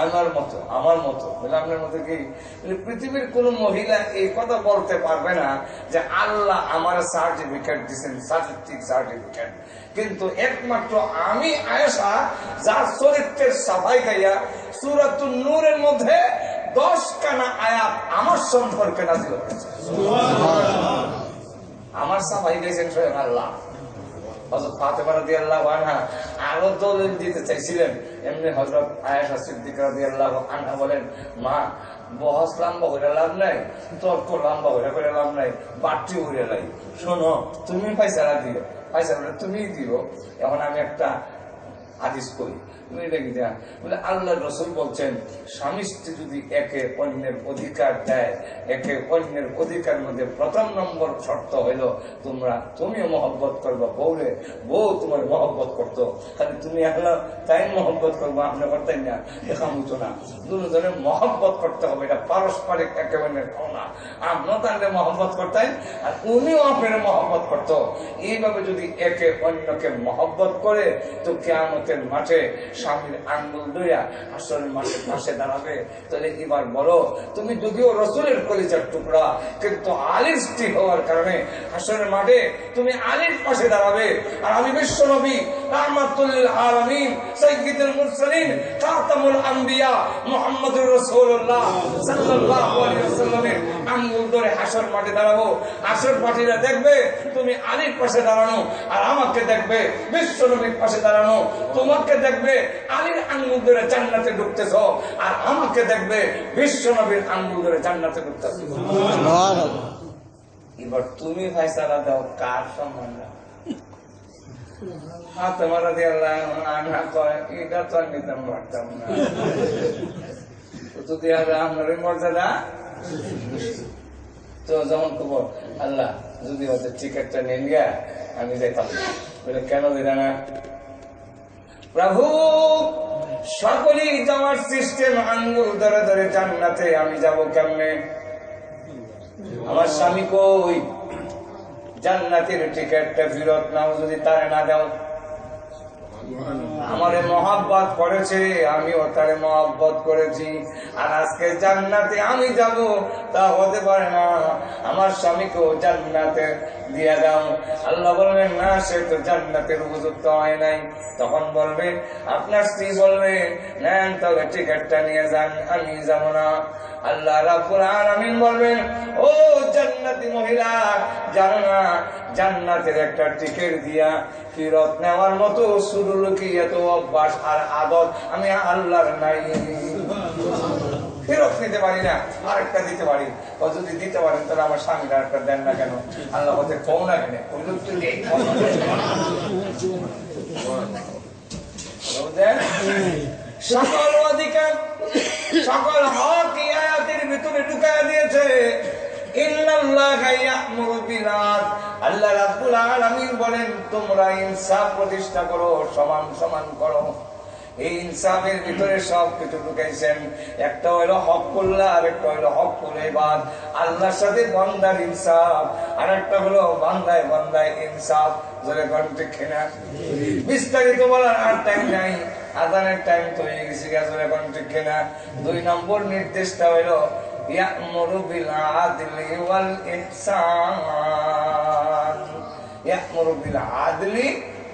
আমার মতো আমার মতো। বলে আপনার মতো কি? পৃথিবীর কোন মহিলা এই কথা বলতে পারবে না যে আল্লাহ আমার সার্টিফিকেট দিচ্ছেন সার্টিফিক সার্টিফিকেট কিন্তু একমাত্র আমি আয়েশা যার চরিত্রের সাফাই গাইয়া সুরাতুল নূরের মধ্যে দশ কানা আয়াত আমার সম্পর্কে নাজিল হয়েছে। আমার সাফাই গাইছেন স্বয়ং আল্লাহ। হযরত ফাতেমা আনহা আরও দলিল দিতে চাইছিলেন। এমনি হজরত আয়েশা সিদ্দিকা রাদিয়াল্লাহু আনহা বলেন, মা, বহস লম্বা হইলে লাভ নাই, তর্ক লম্বা হইলে করে লাভ নাই, বাড়তি হইলে লাই। শোনো, তুমি পয়সাটা দিও পয়সাটা তুমি দিও। এখন আমি একটা হাদিস করি। আল্লাহ রসুল বলছেন, স্বামী স্ত্রী যদি একে অন্যের অধিকার দেয়, একে অন্যের অধিকার মধ্যে প্রথম নম্বর শর্ত হইল, তোমরা তুমিও মহব্বত করবা বউরে, বউ তোমার মহব্বত করতো। খালি তুমি এখন তাই মহব্বত করব আপনি করতেন না, দেখা মতো না। দুজনে মহব্বত করতে হবে, এটা পারস্পরিক একে অন্যের ভাবনা। আপনার তাহলে মহব্বত করতেন আর উনিও আপনার মহব্বত করতো। এইভাবে যদি একে অন্যকে মহব্বত করে, তো কেয়ামতের মাঠে স্বামীর আঙ্গুল দইয়া আসরের মাঠে পাশে দাঁড়াবে। তাহলে এবার বলো, তুমি যদিও রসুলের কলিজার টুকরা, কিন্তু আলির স্ত্রী হওয়ার কারণে আসরের মাঠে তুমি আলির পাশে দাঁড়াবে। আর আমি বিশ্ব নবী, রহমাতুল্লিল আলামিন, সাইয়্যিদুল মুরসালিন, খাতামুল আম্বিয়া মুহাম্মদুর রাসূলুল্লাহ সাল্লাল্লাহু আলাইহি ওয়াসাল্লামের আঙ্গুল ধরে হাসর মাঠে দাঁড়াবো। হাসর দেখবে, তুমি পাশে দাঁড়ানো, আর আমাকে দেখবে, বিশ্ব নবীর পাশে দাঁড়ানো। তোমাকে দেখবে আলীর আঙ্গুল ধরে জান্নাতে ঢুকতেছ। আর আমাকে দেখবে বিশ্ব নবীর আঙ্গুল ধরে জান্নাতে ঢুকতেছ। এবার তুমি ফাইসালা দাও কার সম্বন্ধে? তোমার কয় এটা তো আর নিতাম পারতাম না। তো দেওয়া আপনার মর্যাদা। তো যেমন খবর আল্লাহ যদি হয়তো টিকিটটা নেন গা আমি যাইতাম। বলে কেন দিলা না? প্রভু, সকলেই যাওয়ার সিস্টেম আঙ্গুল ধরে ধরে জান্নাতে আমি যাব কেমনে? আমার স্বামী কই? জান্নাতের টিকেটটা ফেরত নাও, যদি তারে না দাও। আমারে মহাব্বত করেছে, আমিও তারে মহাব্বত করেছি। আর আজকে জান্নাতে আমি যাব, তা হতে পারে না। আমার স্বামীকেও জান্নাতে দিয়ে দাও। আল্লাহ বলবেন না, সে তো জান্নাতের উপযুক্ত হয় নাই। তখন বলবে, আপনার স্ত্রী বলবে, নেন, তবে টিকিটটা নিয়ে যান, আমি যাব না। আল্লাহ রাব্বুল আলামিন বলবেন, ও জান্নাতি মহিলা, জানো না, জান্নাতের একটা টিকিট দিয়া ফিরত নেওয়ার মতো শুরু কি এত অভ্যাস আর আদত আমি আল্লাহর নাই? ফেরত নিতে পারি না, আরেকটা দিতে পারি। ও যদি দিতে পারেন তাহলে আমার স্বামীর আরেকটা দেন না কেন? আল্লাহ হতে কম না কেন? সকল অধিকার, সকল হক আয়াতের ভিতরে ঢুকায় দিয়েছে। ইন্নাল্লাহা ইয়া'মুরু বিল। তোমরা ইনসাফ প্রতিষ্ঠা করো, সমান সমান করো। এই ইনসাফের ভিতরে সব কিছু ঢুকাইছেন। একটা হইল হক করলা আর একটা হইল হক করে বাদ আল্লাহর সাথে বান্দার ইনসাফ, আর একটা হলো বান্দায় বান্দায় ইনসাফ। ধরে ঘন্টে খেনা বিস্তারিত বলার আর টাইম নাই। আদানের টাইম তো হয়ে গেছে গেছে এখন ঠিক কিনা? দুই নম্বর নির্দেশটা হইল, ইয়ামুরু বিল আদলি ওয়াল ইয়ামুরু বিল আদলি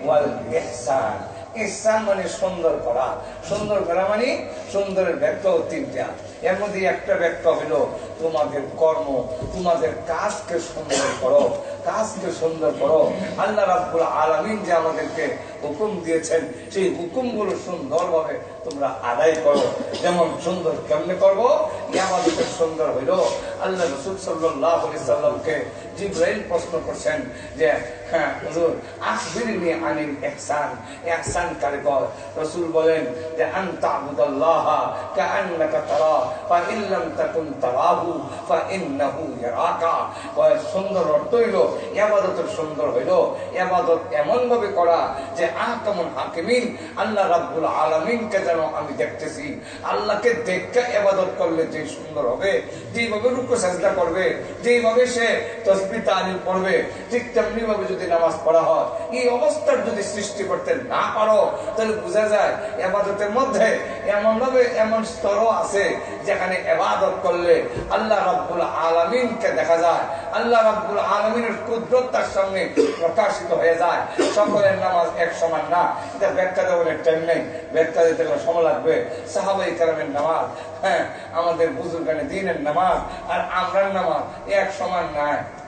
ওয়াল ইহসান। ইহসান মানে সুন্দর করা। সুন্দর করা মানে সুন্দরের ব্যাখ্যা তিনটা। এর মধ্যে একটা ব্যাখ্যা হলো তোমাদের কর্ম তোমাদের কাজকে সুন্দর করো, কাজকে সুন্দর করো। আল্লাহ রাব্বুল আলামিন যে আমাদেরকে হুকুম দিয়েছেন, সেই হুকুমগুলো সুন্দরভাবে তোমরা আদায় করো। যেমন সুন্দর কেমনে করব? আমাদের সুন্দর হইল। আল্লাহ রসুল সাল্লাহ সাল্লামকে জিব্রাইল প্রশ্ন করছেন যে হ্যাঁ হুজুর, আখবিরনি আনিল ইহসান। ইহসান কারে কয়? রাসূল বলেন যে আনতা আবুদাল্লাহ কাআন্নাকা তারা, ফা ইন লাম তাকুন তারাহু। ফা ইয়ারাকা কয় সুন্দর অর্থ হইল ইবাদতের সুন্দর হইল। ইবাদত এমন ভাবে করা যে হাকিমিন, আল্লাহ রাব্বুল আলামিনকে যেন আমি দেখতেছি। আল্লাহকে দেখে ইবাদত করলে যে সুন্দর হবে যেভাবে রুকু, সাজদা করবে যেভাবে সে তসবিহ তাহলিল পড়বে, ঠিক তেমনি ভাবে যদি নামাজ পড়া হয়, এই অবস্থার যদি সৃষ্টি করতে না পারো, তাহলে বোঝা যায় এবাদতের মধ্যে এমন ভাবে এমন স্তরও আছে যেখানে এবাদত করলে আল্লাহ রাব্বুল আলমিনকে দেখা যায়, আল্লাহ রাব্বুল আলমিনের কুদরত তার সঙ্গে প্রকাশিত হয়ে যায়। সকলের নামাজ এক সমান না। এটা ব্যাখ্যা দেওয়ার টাইম নেই। ব্যাখ্যা দিতে গেলে সময় লাগবে। সাহাবাই কালামের নামাজ হ্যাঁ আমাদের বুজুর্গানে দিনের নামাজ আর আমরার নামাজ এক সমান নাই। একটু জোরে কর না।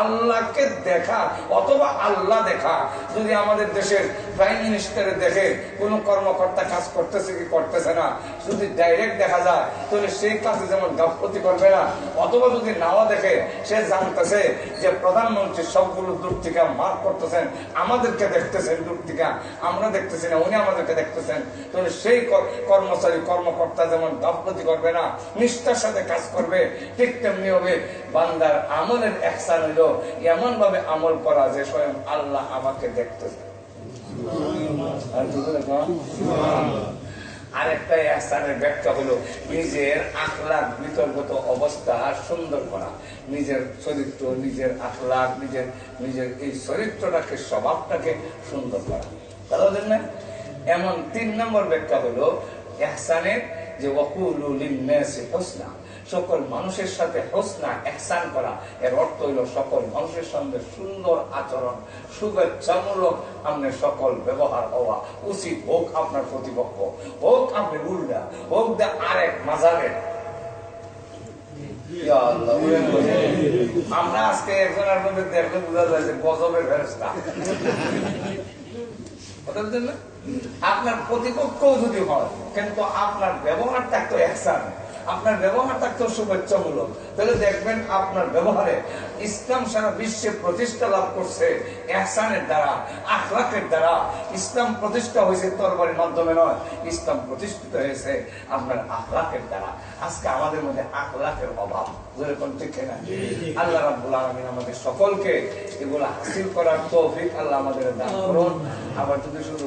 আল্লাহকে দেখা অথবা আল্লাহ দেখা। যদি আমাদের দেশের প্রাইম মিনিস্টারের দেখে কোন কর্মকর্তা কাজ করতেছে কি করতেছে না, যদি ডাইরেক্ট দেখা যায়, তাহলে সেই কাজে যেমন গাফলতি করবে না, অথবা যদি নাও দেখে, সে জানতেছে যে প্রধানমন্ত্রী সবগুলো দূর থেকে মার্ক করতেছেন, আমাদেরকে দেখতেছেন দূর থেকে, আমরা দেখতেছি না, উনি আমাদেরকে দেখতেছেন, তাহলে সেই কর্মচারী, কর্মকর্তা যেমন গাফলতি করবে না, নিষ্ঠার সাথে কাজ করবে, ঠিক তেমনি হবে বান্দার আমলের একসান এমন ভাবে আমল করা যে স্বয়ং আল্লাহ আমাকে কও? আরেকটা ইহসানের ব্যাখ্যা হলো নিজের আখলাক বিতর্গত অবস্থা সুন্দর করা। নিজের চরিত্র, নিজের আখলাক নিজের নিজের এই চরিত্রটাকে, স্বভাবটাকে সুন্দর করা। বলেন না? এমন তিন নম্বর ব্যাখ্যা হলো ইহসানের যে লিন্নাসি হুসনা। সকল মানুষের সাথে হোসনা একসান করা। এর অর্থ হইল সকল মানুষের সঙ্গে সুন্দর আচরণ শুভেচ্ছামূলক আপনার সকল ব্যবহার হওয়া। উচিত হোক আপনার প্রতিপক্ষ হোক আপনি উল্টা হোক দে আরেক মাজারের। আমরা আজকে একজনের মধ্যে দেখলে বোঝা যায় যে গজবের ফেরস্তা আপনার প্রতিপক্ষ যদি হয় কিন্তু আপনার ব্যবহার থাকতো একসান আপনার ব্যবহার থাকতো শুভেচ্ছামূলক। তাহলে দেখবেন আপনার ব্যবহারে ইসলাম সারা বিশ্বে প্রতিষ্ঠা লাভ করছে এহসানের দ্বারা আখলাকের দ্বারা। ইসলাম প্রতিষ্ঠা হয়েছে তরবারির মাধ্যমে নয় ইসলাম প্রতিষ্ঠিত হয়েছে আপনার আখলাকের দ্বারা। আজকে আমাদের মধ্যে আখলাকের অভাব যেরকম ঠিক না আল্লাহ রাব্বুল আলামিন আমাদের সকলকে এগুলো হাসিল করার তৌফিক আল্লাহ আমাদের দান করুন। আবার যদি শুধু